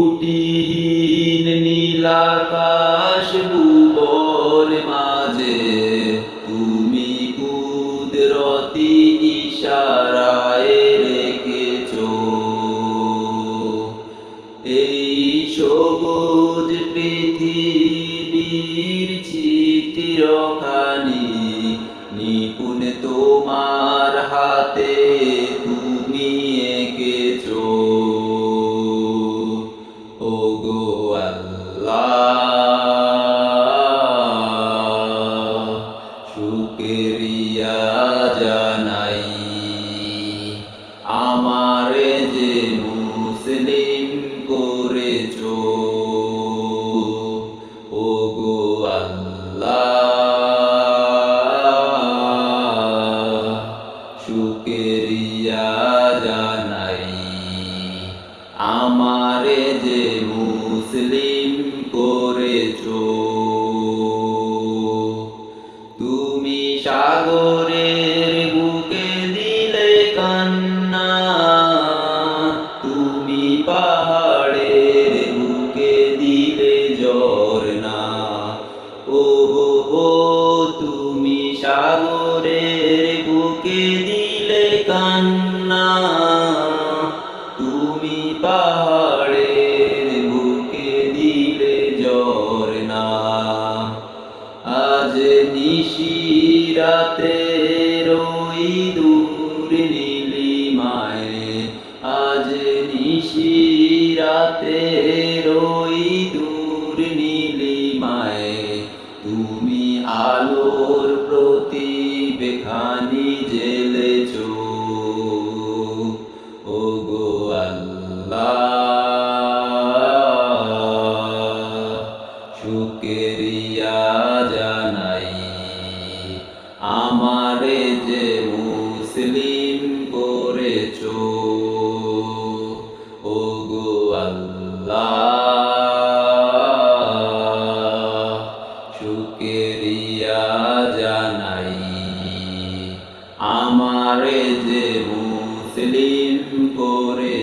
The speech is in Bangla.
ত্রুটিহীন নীলাকাশ ভুবন মাঝে, তুমি কুদরতি ইশারায় রেখেছো। এই সবুজ পৃথিবীর চিত্রখানি নিপুণ তোমার হাতে তুমি এঁকেছো। শুকরিয়া জানাই। আমারে সাগরের বুকে দিলে কান্না, তুমি পাহাড়ের বুকে দিলে ঝর্ণা। ও হো, তুমি সাগরের বুকে দিলে কান্না, তুমি পাহাড়ের বুকে দিলে ঝর্ণা। আজ নিশিরাতে রই দূর নীলিমায়, আজ নিশিরাতে রই দূর নীলিমায়, তুমি আলোর প্রদীপ খানি জেলেছো ও গো আল্লাহ, শুকরিয়া জানাই। আমারে যে মুসলিম করেছ ও গো আল্লাহ শুকরিয়া জানাই। আমারে যে মুসলিম করে